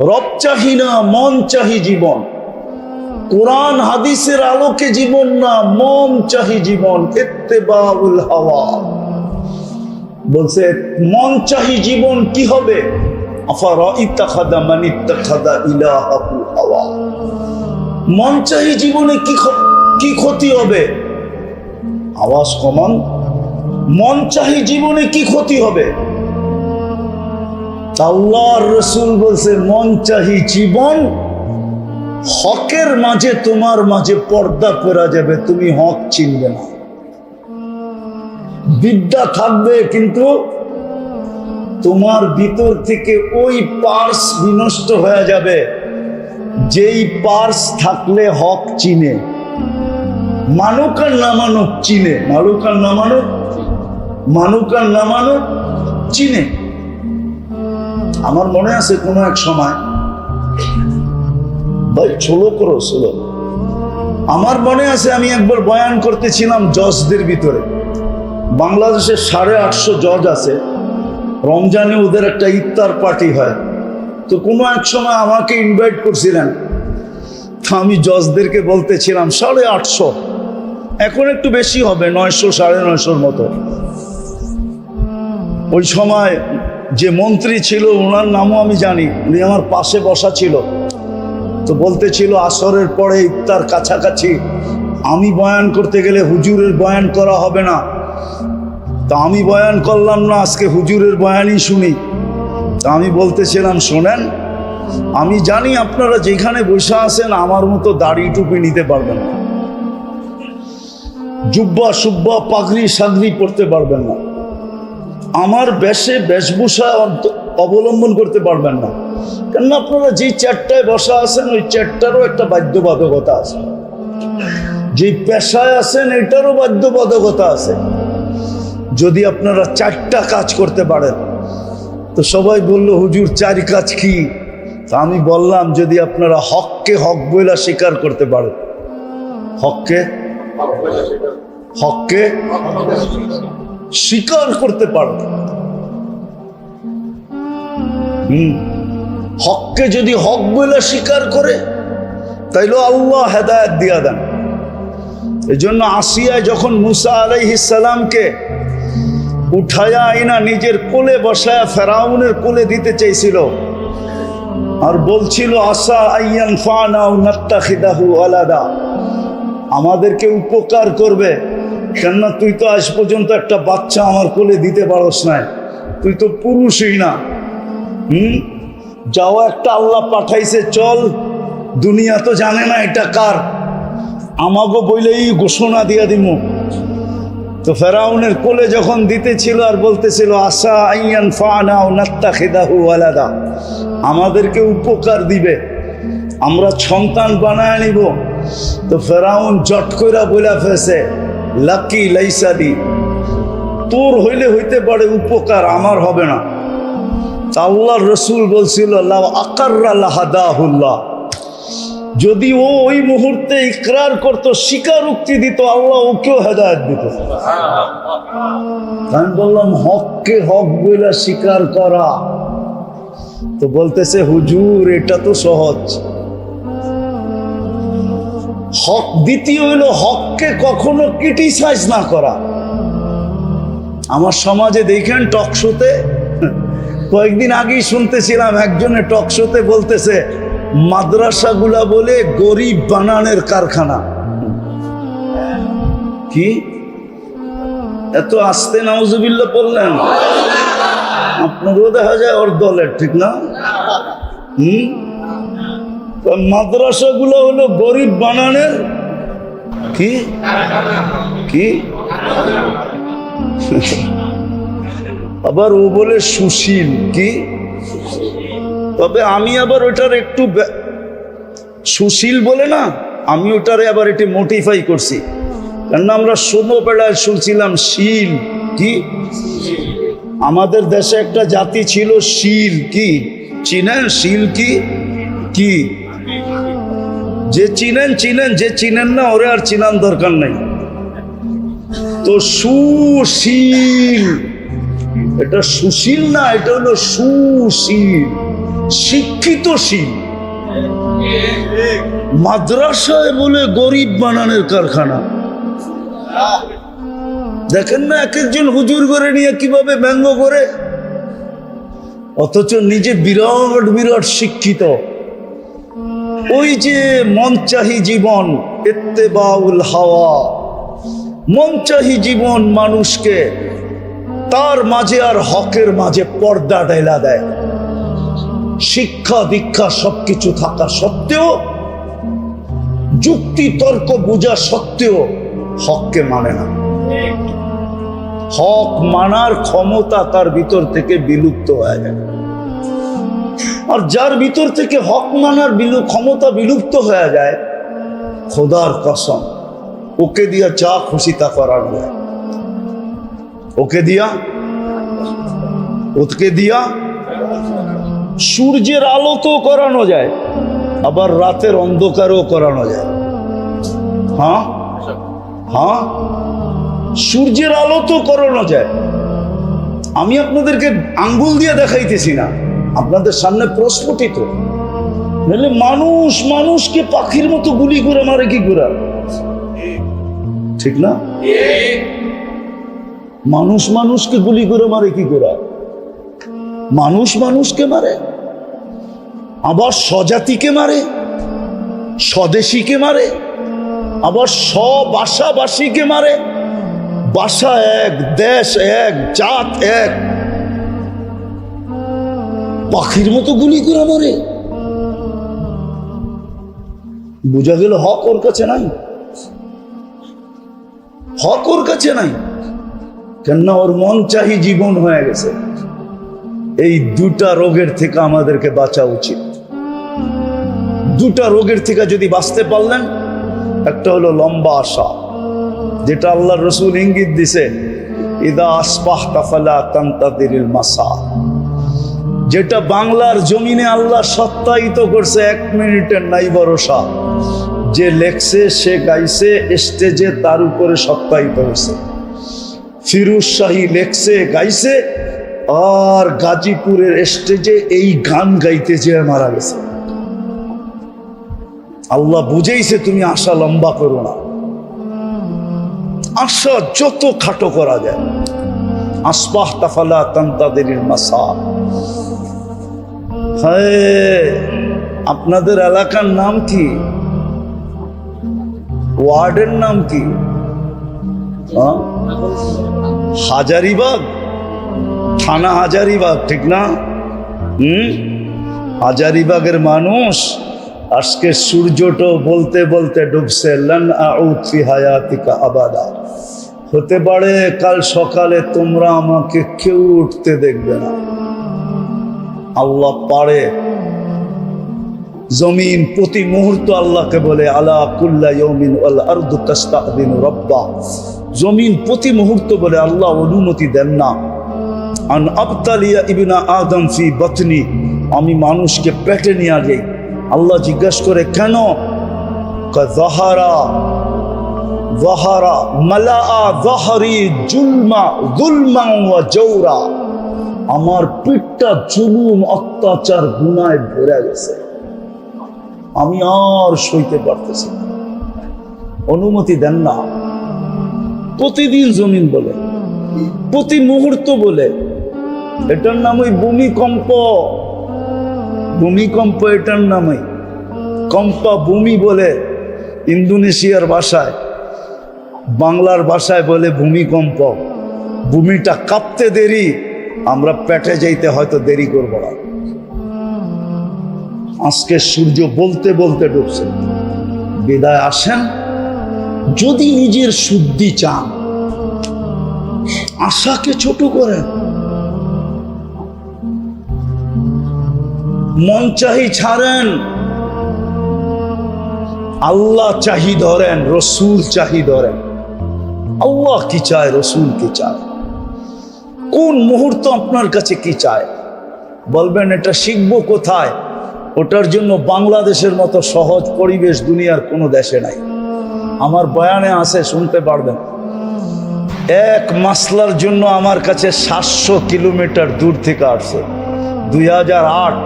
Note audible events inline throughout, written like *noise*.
রব চাহি না, মন চাহি জীবন। কোরআন হাদিসের আলোকে জীবন না, মন চাহি জীবন। ইত্তেবাউল হাওয়া। বলছে, মন চাহি জীবন কি হবে? মন চাহি জীবনে কি কি ক্ষতি হবে? আওয়াজ কমান। মন চাহি জীবনে কি ক্ষতি হবে? আল্লাহর রসুল বলছে, মন চাহি জীবন, হকের মাঝে তোমার মাঝে পর্দা করা যাবে, তুমি হক চিনবে না। বিদ্যা থাকবে, কিন্তু তোমার ভিতর থেকে ওই পার্স বিনষ্ট হয়ে যাবে, যেই পার্স থাকলে হক চিনে। মানুক আর না চিনে। মানুক আর না মানুক মানুক আর না চিনে। আমার মনে আছে কোনো এক সময়, ভাই ছোলো করো আমার মনে আছে আমি একবার বয়ান করতেছিলাম জজদের ভিতরে। বাংলাদেশের সাড়ে আটশো জজ আছে। রমজানে ওদের একটা ইফতার পার্টি হয়। তো কোনো এক সময় আমাকে ইনভাইট করছিলেন। আমি জজদেরকে বলতেছিলাম, সাড়ে আটশো। এখন একটু বেশি হবে, নয়শো, সাড়ে নয়শোর মতো। ওই সময় যে মন্ত্রী ছিল ওনার নামও আমি জানি, উনি আমার পাশে বসা ছিল। তো বলতেছিল, আসরের পরে ইফতার কাছাকাছি। আমি বয়ান করতে গেলে হুজুরের বয়ান করা হবে না। তা আমি বয়ান করলাম না, আজকে হুজুরের বয়ানই শুনি। তা আমি বলতেছিলাম, শোনেন, আমি জানি আপনারা যেখানে বসে আছেন, আমার মতো দাড়ি টুপি নিতে পারবেন না। জুব্বা সুব্বা পাগড়ি সাগড়ি পড়তে পারবেন না। আমার বেশে বেশভূষা অবলম্বন করতে পারবেন না। কেননা আপনারা যেই চারটায় বসা আছেন, ওই চারটারও একটা বাধ্যবাধকতা আছে। যে পেশায় আছেন, এটারও বাধ্যবাধকতা আছে। যদি আপনারা চারটা কাজ করতে পারেন, তো সবাই বলল, হুজুর, চার কাজ কি? তা আমি বললাম, যদি আপনারা হককে হক বইলা স্বীকার করতে পারেন। হককে? হককে? স্বীকার করতে হুম। হককে যদি হক বলে স্বীকার করে, তাইলে আল্লাহ হেদায়ত দিয়া দেন। এই জন্য আসিয়ায় যখন মুসা আলাইহিসালামকে উঠায়া আইনা নিজের কোলে বসায়া ফেরাউনের কোলে দিতে চাইছিল, আর বলছিল, আসা আইয়ান ফানাও নাত্তাখিদাহু আলাদা। আমাদেরকে উপকার করবে। কেননা তুই তো আজ পর্যন্ত একটা বাচ্চা আমার কোলে দিতে পারস না তুই তো পুরুষই না। হুম? যাও একটা আল্লাহ পাঠাইছে, চল। দুনিয়া তো জানে না এটা কার। আমাকে বইলেই ঘোষণা দিয়া দিমু। তো ফেরাউনের কোলে যখন দিতেছিল আর বলতেছিল, আশা আইয়ান ফানাও নাত্তা খেদাহু আলাদা। আমাদেরকে উপকার দিবে। আমরা সন্তান বানায় নিব তো ফেরাউন জট কইরা বইলা ফেসে লাকি লাইসাদি তোর হইলে হইতে পারে উপকার, আমার হবে না। তা রসুল বলছিল যদি ও ওই মুহূর্তে ইকরার করতো, স্বীকারোক্তি দিত, আল্লাহ ওকেও হেদায়ত দিত। আমি বললাম, হককে হক বইলা স্বীকার করা। তো বলতেছে, হুজুর, এটা তো সহজ। হক, দ্বিতীয় হইল হককে কখনো ক্রিটিসাইজ না করা। আমার সমাজে দেখেন টক শোতে, কয়েকদিন আগেই শুনতেছিলাম একজনে টক শোতে বলতেছে, মাদ্রাসাগুলা বলে গরিব বানানের কারখানা। কি? এত আস্তে নাউজুবিল্লা বললেন? আপনারও দেখা যায় ওর দলের, ঠিক না? হুম? মাদ্রাসাগুলো হলো গরিব বানানের কি? কি? আবার ও বলে সুশীল, কি? তবে আমি আবার ওটার একটু সুশীল বলে না, আমি ওটারে আবার এটি মোটিফাই করছি। কেননা আমরা ছোটবেলায় শুনছিলাম শীল, কি? আমাদের দেশে একটা জাতি ছিল শীল, কি? চিনেন? শীল কি? কি? যে চিনেন চিনেন, যে চিনেন না, ওরে আর চিনান দরকার নেই। তো সুশীল, এটা সুশীল না, এটা হলো সুশীল, শিক্ষিতশীল। মাদ্রাসায় বলে গরিব বানানোর কারখানা। দেখেন না, এক একজন হুজুর করে নিয়ে কীভাবে ব্যঙ্গ করে? অথচ নিজে বিরাট বিরাট শিক্ষিত। ওই যে মনচাহি জীবন এত্তেবাউল হাওয়া। মনচাহি জীবন মানুষকে তার মাঝে আর হকের মাঝে পর্দা ডেলা দেয়। শিক্ষা, দীক্ষা সবকিছু থাকা সত্ত্বেও, যুক্তি, তর্ক, বোঝা সত্ত্বেও হককে মানে না। হক মানার ক্ষমতা তার ভিতর থেকে বিলুপ্ত হয়ে যায়। আর যার ভিতর থেকে হক মানার বিলু ক্ষমতা বিলুপ্ত হয়ে যায়, খোদার কসম, ওকে দিয়া যা খুশি তা করার যায় ওকে দিয়া? ওকে দিয়া? সূর্যের আলো তো করানো যায়, আবার রাতের অন্ধকারও করানো যায়। হ্যাঁ? হ্যাঁ? সূর্যের আলো তো করানো যায়। আমি আপনাদেরকে আঙ্গুল দিয়ে দেখাইতেছি না। আপনাদের সামনে প্রস্ফুটিত। নাহলে মানুষ মানুষকে পাখির মতো গুলি করে মারে কি করে? ঠিক না? মানুষ মানুষকে গুলি করে মারে কি করে? মানুষ মানুষকে মারে। আবার স্বজাতিকে মারে, স্বদেশীকে মারে, আবার স্ববাসাবাসীকে মারে। বাসা এক, দেশ এক, জাত এক। পাখির মতো গুলি করে মারে। বোঝা গেল হক ওর কাছে নাই। হক ওর কাছে নাই। কেননা ওর মন চাহি জীবন হয়ে গেছে। এই দুটা রোগের থেকে আমাদেরকে বাঁচা উচিত। দুটা রোগের থেকে যদি বাঁচতে পারলেন, একটা হলো লম্বা আশা, যেটা আল্লাহ রসুল ইঙ্গিত দিছে, ইদা আসপাহ কাফালা তান্তাদিরিল মাসা যেটা বাংলার জমিনে আল্লাহ সত্যায়িত করছে, এক মিনিটের নাই ভরসা। যে লেখছে, সে গাইছে, স্টেজে তার উপরে সত্যায়িত হয়েছে। ফিরুজ শাহী লেখছে, গাইছে, আর গাজীপুরের স্টেজে এই গান গাইতে যেয়ে মারা গেছে। আল্লাহ বুঝেইছে, তুমি আশা লম্বা করো না। আশা যত খাটো করা যায়। আসবাহ তাফালা তান্তাদের মাসা আপনাদের এলাকার নাম কি? ওয়ার্ডের নাম কি? হাজারিবাগ? থানা হাজারিবাগ, ঠিক না? হুম? হাজারিবাগের মানুষ আজকে সূর্যটো বলতে বলতে ডুবছে আবাদা। হতে পারে কাল সকালে তোমরা আমাকে কেউ উঠতে দেখবে না। আল্লাহ পারে। জমিন প্রতি মুহূর্ত আল্লাহকে বলে, আলা কুল্লা ইয়মিন ওয়াল আরদু তাস্তাদিনু রব্বা। জমিন প্রতি মুহূর্ত বলে, আল্লাহ অনুমতি দেন না। আন আবতালিয়া ইবিনা আদম ফি বতনি, আমি মানুষকে পেটে নিয়ে যাই আল্লাহ জিজ্ঞাসা করে, কেন? জহারা জহারা মালা জহরি জুলমা জুলমা জৌরা আমার পিঠটা জুলুম, অত্যাচার, গুনায় ভরে গেছে। আমি আর সইতে পারতেছি। অনুমতি দেন না। প্রতিদিন জমিন বলে, প্রতি মুহূর্ত বলে। এটার নাম ওই ভূমিকম্প। ভূমিকম্প এটার নামই। কম্পা ভূমি বলে ইন্দোনেশিয়ার ভাষায়, বাংলার ভাষায় বলে ভূমিকম্প। ভূমিটা কাঁপতে দেরি। আমরা পেটে যাইতে হয়তো দেরি করব না। আজকে সূর্য বলতে বলতে ডুবছে। বিদায় আসেন। যদি নিজের শুদ্ধি চান, আশাকে ছোট করেন। মন চাহি ছাড়েন। আল্লাহ চাহি ধরেন, রসুল চাহি ধরেন। আল্লাহ কি চায়, রসুল কি চায়। কোন মুহূর্ত আপনার কাছে কি চায়? বলবেন, এটা শিখব কোথায়? ওটার জন্য বাংলাদেশের মতো সহজ পরিবেশ দুনিয়ার কোনো দেশে নাই। আমার বয়ানে আছে, শুনতে পারবেন। এক মাসলার জন্য আমার কাছে সাতশো কিলোমিটার দূর থেকে আসছে। দুই হাজার আট,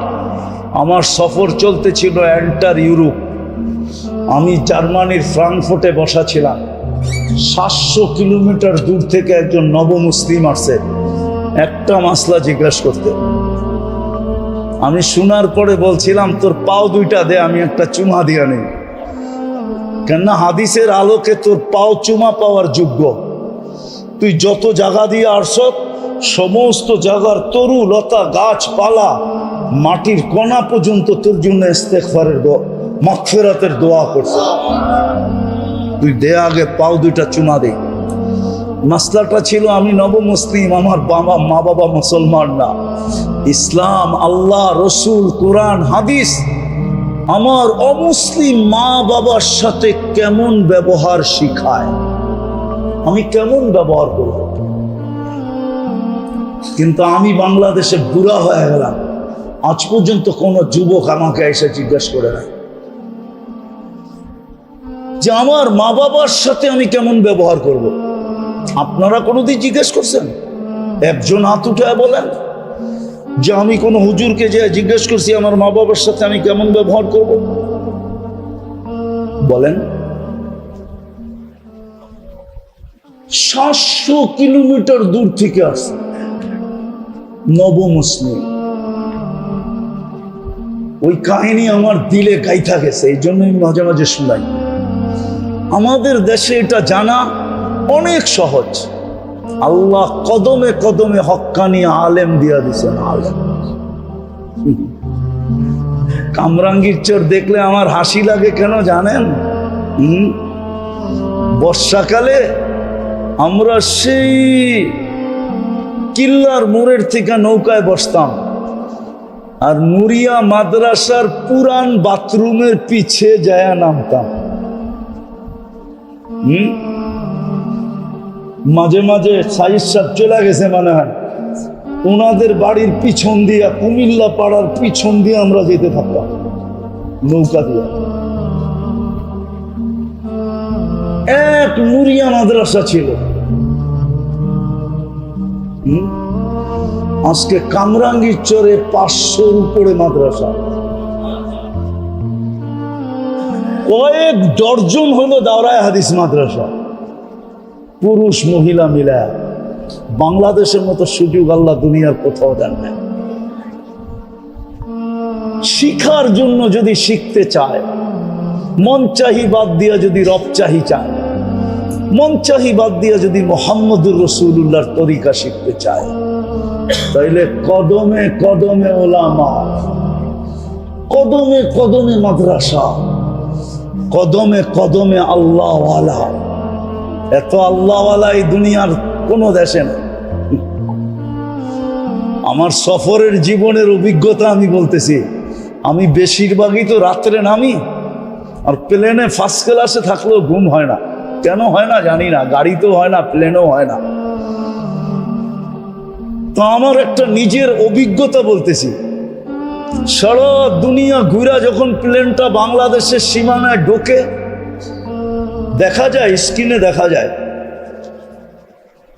আমার সফর চলতেছিল এন্টার ইউরোপ। আমি জার্মানির ফ্রাঙ্কফুর্টে বসা ছিলাম। সাতশো কিলোমিটার দূর থেকে একজন নবমুসলিম আসছে। একটা মাসলা জিজ্ঞাসা করতে। আমি শোনার পরে বলছিলাম, তোর পাও দুইটা দে, আমি একটা চুমা দিয়া নেই। কেননা হাদিসের আলোকে তোর পাও চুমা পাওয়ার যোগ্য। তুই যত জায়গা দিয়ে আসছ, সমস্ত জায়গার তরু, লতা গাছপালা মাটির কণা পর্যন্ত তোর জন্য ইস্তেকফারের মকফেরাতের দোয়া করছে। তুই দে আগে পাও দুইটা চুমা দে। মাসলাটা ছিল, আমি নবমুসলিম, আমার বাবা মা বাবা মুসলমান না। ইসলাম, আল্লাহ, রসুল, কোরআন, হাদিস, আমার অমুসলিম মা বাবার সাথে কেমন ব্যবহার শিখায়? আমি কেমন ব্যবহার করব? কিন্তু আমি বাংলাদেশে বুড়া হয়ে গেলাম। আজ পর্যন্ত কোনো যুবক আমাকে এসে জিজ্ঞেস করে নাই যে আমার মা বাবার সাথে আমি কেমন ব্যবহার করব। আপনারা কোনোদিন জিজ্ঞেস করছেন? একজন হাত উঠায় বলেন যে আমি কোনো হুজুরকে যে জিজ্ঞেস করছি, আমার মা বাবার সাথে আমি কেমন ব্যবহার করব? বলেন, সাতশো কিলোমিটার দূর থেকে আসছে নবমুসলিম ওই কাহিনী আমার দিলে গাইথা গেছে, এই জন্যই মাঝে মাঝে শুনাই। আমাদের দেশে এটা জানা অনেক সহজ। আল্লাহ কদমে কদমে হক্কানি আলেম দিয়া দিছেন আলেম। কামরাঙ্গীর চোর দেখলে আমার হাসি লাগে কেন জানেন? বর্ষাকালে আমরা সেই কিল্লার মোড়ের থেকে নৌকায় বসতাম। আর মুরিয়া মাদ্রাসার পুরান বাথরুমের পিছে যায় নামতাম। হুম? মাঝে মাঝে সাইজ চলে গেছে মনে হয়। ওনাদের বাড়ির পিছন দিয়া, কুমিল্লা পাড়ার পিছন দিয়ে আমরা যেতে থাকতাম। নৌকা দিয়ে। এক মুরিয়া মাদ্রাসা ছিল? আজকে কামরাঙ্গির চরে পাঁচশোর উপরে মাদ্রাসা। কয়েক ডর্জন হলো দাওরায় হাদিস মাদ্রাসা। পুরুষ মহিলা মিলা বাংলাদেশের মতো সুযোগ আল্লাহ দুনিয়ার কোথাও দেন না শিখার জন্য যদি শিখতে চায়, মন চাহি বাদ দিয়া যদি রব চাহি চায়, মন চাহি বাদ দিয়া যদি মোহাম্মদুর রসুল্লাহর তরিকা শিখতে চায়, তাইলে কদমে কদমে ওলামা, কদমে কদমে মাদ্রাসা, কদমে কদমে আল্লাহ আল্লাহওয়ালা এত আল্লাহওয়ালা এই দুনিয়ার কোনো দেশে না। আমার সফরের জীবনের অভিজ্ঞতা আমি বলতেছি, আমি বেশিরভাগই তো রাত্রে নামি, আর প্লেনে ফার্স্ট ক্লাসে থাকলেও ঘুম হয় না। কেন হয় না জানি না, গাড়িতেও হয় না, প্লেনও হয় না। তো আমার একটা নিজের অভিজ্ঞতা বলতেছি, সারা দুনিয়া ঘুরা যখন প্লেনটা বাংলাদেশের সীমানায় ঢোকে দেখা যায়, স্ক্রিনে দেখা যায়।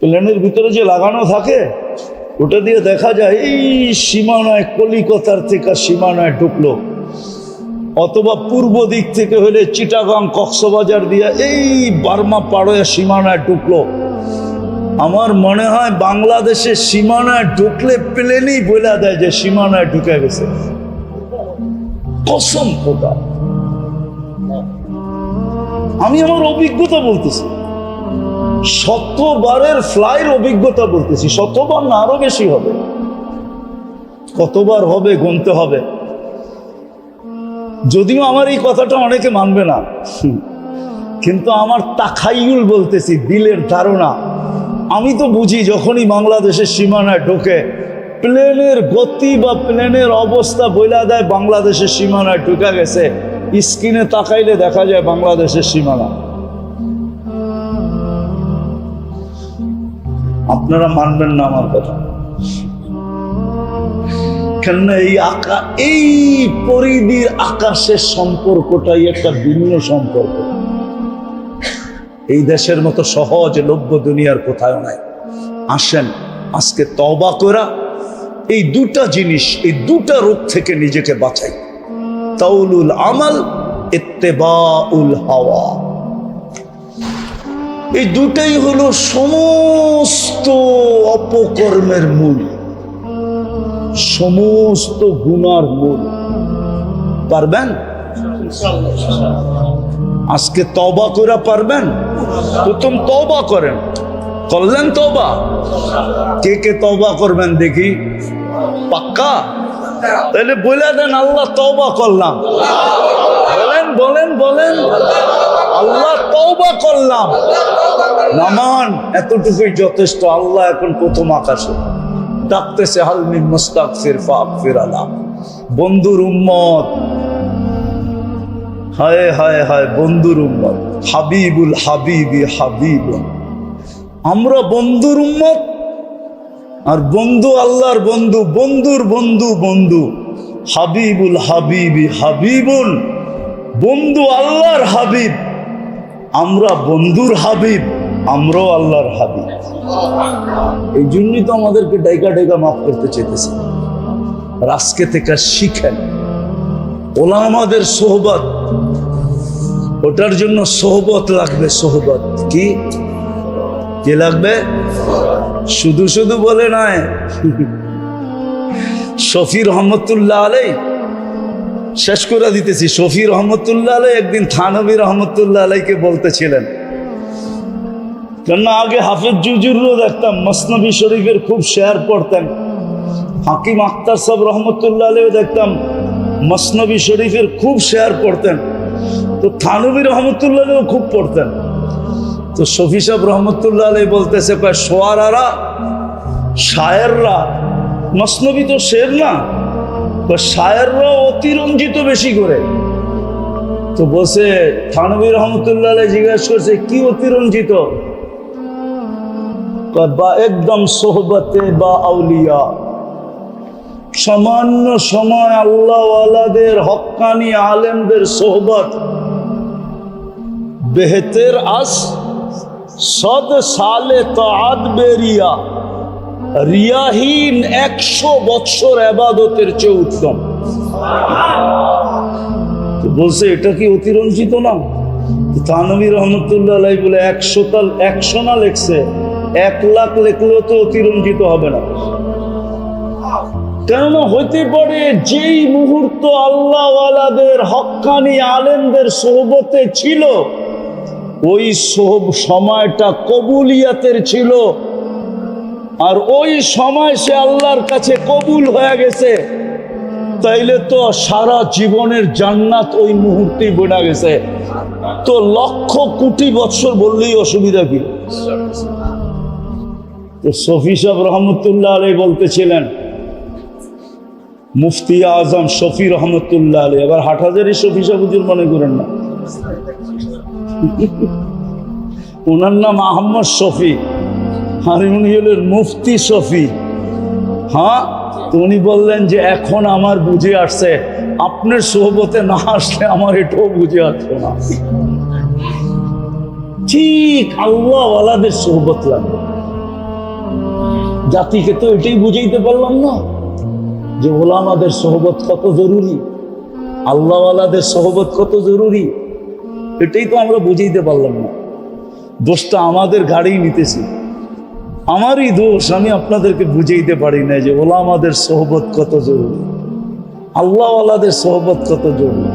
প্লেনের ভিতরে যে লাগানো থাকে, ওটা দিয়ে দেখা যায়, এই সীমানায়, কলিকতার থেকে সীমানায় ঢুকলো। অথবা পূর্ব দিক থেকে হলে চিটাগাং, কক্সবাজার দিয়ে এই বার্মা পাড়ে সীমানায় ঢুকলো। আমার মনে হয় বাংলাদেশের সীমানায় ঢুকলে প্লেনেই বলে দেয় যে সীমানায় ঢুকে গেছে। কসম খোদা। আমি আমার অভিজ্ঞতা বলতেছি। শতবারের ফ্লাইয়ের অভিজ্ঞতা বলতেছি, শতবার না আরও বেশি হবে। কতবার হবে, গুনতে হবে। যদিও আমার এই কথাটা অনেকে মানবে না। কিন্তু আমার তাখাইউল বলতেছি, দিলের ধারণা। আমি তো বুঝি যখনই বাংলাদেশের সীমানায় ঢোকে, প্লেনের গতি বা প্লেনের অবস্থা বইলা দেয়, বাংলাদেশের সীমানায় ঢুকে গেছে। স্ক্রিনে তাকাইলে দেখা যায় বাংলাদেশের সীমানা। আপনারা মানবেন না আমার কথা। কেননা এই আকা, এই পরিধির আকাশের সম্পর্কটাই একটা ভিন্ন সম্পর্ক। এই দেশের মতো সহজ লভ্য দুনিয়ার কোথাও নাই। আসেন, আজকে তবা করা। এই দুটা জিনিস, এই দুটা রোগ থেকে নিজেকে বাঁচাই। তাউলুল আমাল ইত্তেবাউল হাওয়া। এই দুটাই হলো সমস্ত অপকর্মের মূল। সমস্ত গুনার মূল। পারবেন? আজকে তবা করে পারবেন? প্রথম তবা করেন। করলেন তবা কে কে তবা করবেন দেখি? পাক্কা? তাহলে বলে দেন, আল্লাহ তবা করলাম। বলেন বলেন বলেন। আল্লাহ তওবা করলাম। নামান, এতটুকুই যথেষ্ট। আল্লাহ এখন প্রথম আকাশে। ডাকতেছে হালমিন মুস্তাক ফির ফাক ফির আলাম বন্ধুর উম্মত। হায় হায় হায়, বন্ধুর উম্মত। হাবিবুল হাবিবি হাবিব আমরা বন্ধুর উম্মত। আর বন্ধু আল্লাহর বন্ধু, বন্ধুর বন্ধু বন্ধু। হাবিবুল হাবিবি হাবিবুল বন্ধু আল্লাহর হাবিব। আমরা বন্ধুর হাবিব, আমরাও আল্লাহর হাবিব। এই জন্যই তো আমাদেরকে ডাইকা ডাইকা মাফ করতে চেতেছে আর আজকে থেকে শিখেন ওলা আমাদের সোহবত। ওটার জন্য সোহবত লাগবে, সোহবত। কি লাগবে? শুধু শুধু বলে নয় শফি রহমতুল্লাহ আলাই, শেষ করে দিতেছি শফি রহমতুল্লাহ আলাই একদিন থানবী রহমতুল্লাহ আলাইকে বলতেছিলেন, কেননা আগে হাফিজ জুজুরও দেখতাম, মসনবী শরীফের খুব শেয়ার পড়তেন। হাকিম আক্তার সাহেব রহমতুল্লাহ আলাইও দেখতাম, মসনবী শরীফের খুব শেয়ার পড়তেন। তো থানবী রহমতুল্লাহ খুব পড়তেন। তো শফি সাহেব রহমতুল্লাহ আলাই বলতেছে, কয়, সোয়ারারা, শায়েররা, মসনবী তো শের না শায়েররা অতিরঞ্জিত বেশি করে। তো বসে থানবী রহমতুল্লাহ জিজ্ঞাসা করছে, কি অতিরঞ্জিত? বা একদম সোহবতে বা আউলিয়া। সামান্য সময় আল্লাহওয়ালাদের, হক্কানি আলেমদের সোহবত। বেহতের আস সদ সালে তাআত বেরিয়া। রিয়াহীন একশো বৎসর আবাদতের চেয়ে উত্তম। বলছে, এটা কি অতিরঞ্জিত না? তানবী রহমতুল্লাহ বলে, একশো তাল, একশো না লেখছে, এক লাখ লেখলেও তো অতিরঞ্জিত হবে না। কেননা হইতে পারে, যেই মুহূর্ত আল্লাহওয়ালাদের, হক্কানি আলেমদের সোহবতে ছিল ওই সোহব সময়টা কবুলিয়াতের ছিল। আর ওই সময় সে আল্লাহর কাছে কবুল হয়ে গেছে। তাইলে তো সারা জীবনের জান্নাত ওই মুহূর্তেই বোনা গেছে। তো লক্ষ কোটি বৎসর বললেই অসুবিধা কি? তো সফি সাহেব রহমতুল্লাহ আলাই বলতেছিলেন, মুফতি আজম শফি রহমতুল্লাহ আলী এবার হাটহাজারি শফি সাহুজুর মনে করেন না। *laughs* ওনার নাম আহম্মদ শফি। আর উনি হলেন মুফতি শফি। হ্যাঁ তো উনি বললেন যে এখন আমার বুঝে আসছে, আপনার সোহবতে না আসলে আমার এটাও বুঝে আসছে না। ঠিক আল্লাহওয়ালাদের সোহবত লাগবে। জাতিকে তো এটাই বুঝাইতে পারলাম না যে ওলামাদের সোহবত কত জরুরি, আল্লাহওয়ালাদের সোহবত কত জরুরি। এটাই তো আমরা বুঝাইতে পারলাম না। দোষটা আমাদের গাড়িই নিতেছি। আমারই দোষ, আমি আপনাদেরকে বুঝাইতে পারি না যে ওলা আমাদের সহবত কত জরুরি। আল্লাহওয়ালাদের সহবত কত জরুরি।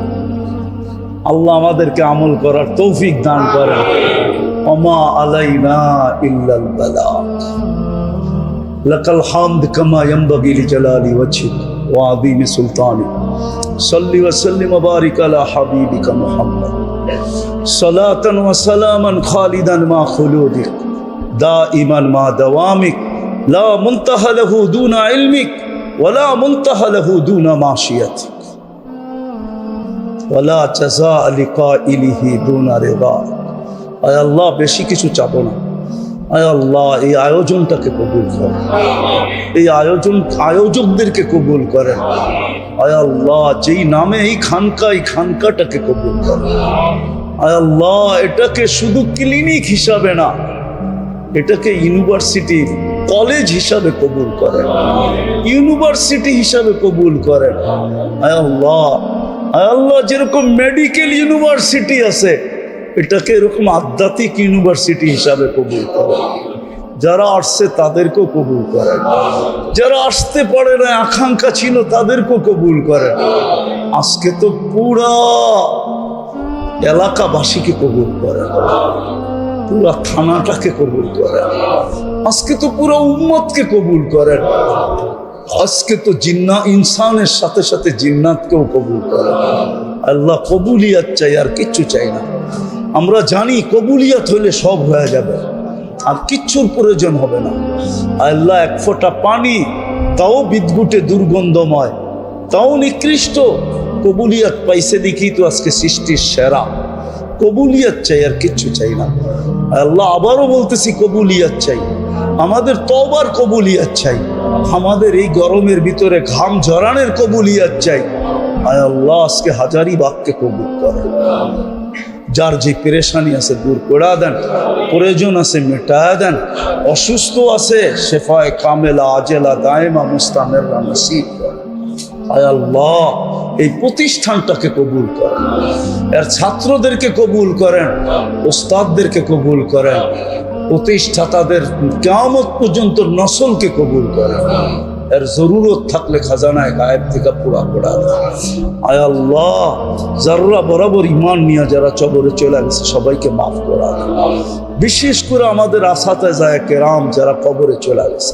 আল্লাহ আমাদেরকে আমল করার তৌফিক দান করেন। অমা আলাইনা ইল্লাল লাকাল হামদ কামা ইয়ামবাগি লিজালালি ওয়াজহিক ওয়া আযীমি সুলতানি। সাল্লি ওয়া সাল্লিম বারিক আলা হাবিবিকা মুহাম্মদ। সালাতান ওয়া সালামান খালিদান মা খুলুদিক দা দাইমান মা দাওয়ামিক, লা মুনতাহা লাহু দুনা ইলমিক ওয়ালা মুনতাহা লাহু দুনা মাশিয়াতিক। ওয়ালা জাযা লিকাইলিহি দুনা রিদা। আয় আল্লাহ, বেশি কিছু চাবো না। আয় আল্লাহ, এই আয়োজনটাকে কবুল করেন এই আয়োজন, আয়োজকদেরকে কবুল করেন। আয় আল্লাহ, যেই নামে এই খানকা, এই খানকাটাকে কবুল করেন আয় আল্লাহ, এটাকে শুধু ক্লিনিক হিসাবে না, এটাকে ইউনিভার্সিটি, কলেজ হিসাবে কবুল করেন। ইউনিভার্সিটি হিসাবে কবুল করেন। আয় আল্লাহ আয় আল্লাহ, যেরকম মেডিকেল ইউনিভার্সিটি আছে, এটাকে এরকম আধ্যাত্মিক ইউনিভার্সিটি হিসাবে কবুল করেন। যারা আসছে তাদেরকেও কবুল করেন যারা আসতে পারে না, আকাঙ্ক্ষা ছিল, তাদেরকেও কবুল করেন আজকে তো পুরা এলাকাবাসীকে কবুল করেন পুরা থানাটাকে কবুল করেন আজকে তো পুরো উম্মতকে কবুল করেন আজকে তো জিন্না ইনসানের সাথে সাথে জিন্নাতকেও কবুল করেন আল্লাহ কবুলিয়াত চাই, আর কিচ্ছু চাই না। আমরা জানি কবুলিয়াত হলে সব হয়ে যাবে। আর কিচ্ছুর প্রয়োজন হবে না। আল্লাহ এক ফোঁটা পানি, তাও বিদ্যুটে দুর্গন্ধময়, তাও নিকৃষ্ট। কবুলিয়াত পাইছে দেখি তো আজকে সৃষ্টির সেরা। কবুলিয়াত চাই আর কিচ্ছু চাই না। আল্লাহ আবারও বলতেছি, কবুলিয়াত চাই। আমাদের তবার কবুলিয়াত চাই। আমাদের এই গরমের ভিতরে ঘাম জড়ানের কবুলিয়াত চাই। আয় আল্লাহ, আজকে হাজারি বাক্যে কবুল করে। যার যে পেরেশানি আছে দূর করে দেন, প্রয়োজন আছে মেটায় দেন, অসুস্থ আছে, শেফায় কামেলা, আজেলা, দায়মা, মুস্তামেলা, নসিব। আয় আল্লাহ, এই প্রতিষ্ঠানটাকে কবুল করেন এর ছাত্রদেরকে কবুল করেন, ওস্তাদদেরকে কবুল করেন, প্রতিষ্ঠাতাদের কেমত পর্যন্ত নসলকে কবুল করেন এর জরুরত থাকলে খাজানায় গায়েব থেকে পোড়া পোড়া। আয় আল্লাহ যারা বরাবর ইমান নিয়ে যারা চবরে চলে গেছে সবাইকে মাফ করা। বিশেষ করে আমাদের আসাতে যায় কেরাম যারা কবরে চলে গেছে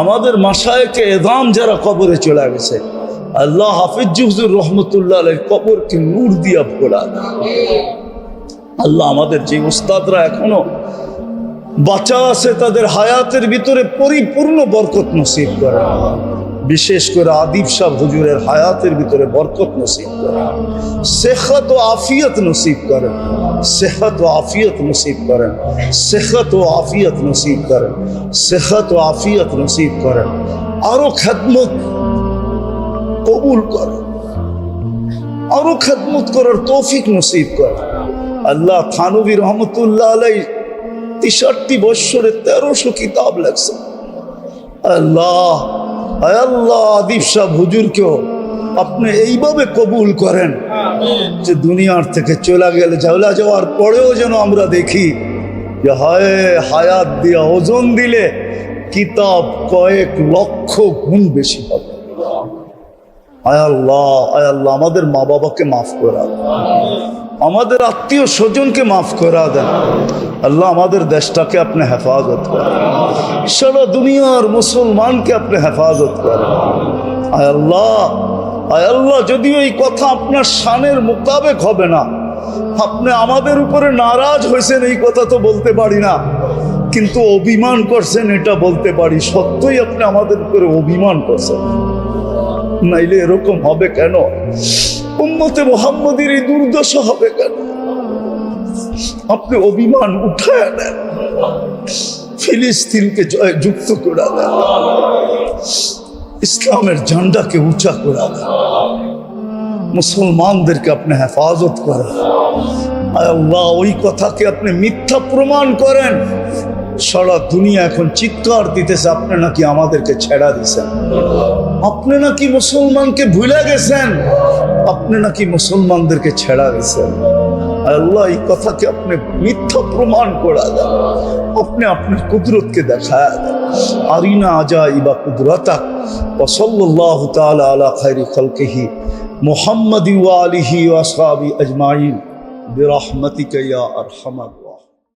আমাদের মাসায়কে এদাম যারা কবরে চলে গেছে আল্লাহ হাফিজ হুজুর রহমতুল্লাহ কবরকে নূর দিয়া ভোলা। আল্লাহ আমাদের যে উস্তাদরা এখনও বাঁচা আছে তাদের হায়াতের ভিতরে পরিপূর্ণ বরকত নসিব করে। বিশেষ করে আদিব শাহ হুজুরের হায়াতের ভিতরে বরকত নসিব করে। সেখাত ও আফিয়ত নসিব করেন। সেখাত ও আফিয়ত নসিব করেন। সেখাত ও আফিয়ত নসিব করেন। সেখাত ও আফিয়ত নসিব করেন। আরও খেদমত কবুল করেন। আরও খেদমত করার তৌফিক নসিব করেন। আল্লাহ থানবী রহমতুল্লাহ আলাই তেষট্টি বৎসরে তেরোশো কিতাব লেখছে আল্লাহ আল্লাহ, আদিব শাহ হুজুরকেও আপনি এইভাবে কবুল করেন যে দুনিয়ার থেকে চলে গেলে, চলে যাওয়ার পরেও যেন আমরা দেখি যে হায়, হায়াত দিয়া ওজন দিলে কিতাব কয়েক লক্ষ গুণ বেশি হবে আয় আল্লাহ আয় আল্লাহ, আমাদের মা বাবাকে মাফ করা। আমাদের আত্মীয় স্বজনকে মাফ করা দেন। আল্লাহ আমাদের দেশটাকে আপনি হেফাজত করেন। সারা দুনিয়ার মুসলমানকে আপনি হেফাজত করেন। আয় আল্লাহ আয় আল্লাহ যদিও এই কথা আপনার শানের মোতাবেক হবে না, আপনি আমাদের উপরে নারাজ হয়েছেন, এই কথা তো বলতে পারি না। কিন্তু অভিমান করছেন, এটা বলতে পারি, সত্যই আপনি আমাদের উপরে অভিমান করছেন। নাইলে এরকম হবে কেন? উম্মতে মোহাম্মদের এই দুর্দশা হবে কেন? আপনি অভিমান উঠায় নেন। ফিলিস্তিনকে যুক্ত করা দেন ইসলামের ঝান্ডাকে উঁচা করে দেন মুসলমানদেরকে আপনি হেফাজত করেন। আল্লাহ, ওই কথাকে আপনি মিথ্যা প্রমাণ করেন। সারা দুনিয়া এখন চিৎকার দিতেছে, আপনি নাকি আমাদেরকে ছেড়া দিছেন। আপনি নাকি মুসলমানকে ভুলে গেছেন। আপনি নাকি মুসলমানদেরকে ছেড়া দিয়েছেন? আল্লাহ, এই কথাকে আপনি মিথ্যা প্রমাণ করা দেন। আপনি আপনার কুদরতকে দেখা দেন। আরিনা আজা ইবা কুদরতা ওসল্লাহ তাআলা আলা খাইরি খলকেহি মোহাম্মদ আলিহি ওয়াসাবি আজমাইন। বিরহমতিকা ইয়া আরহামার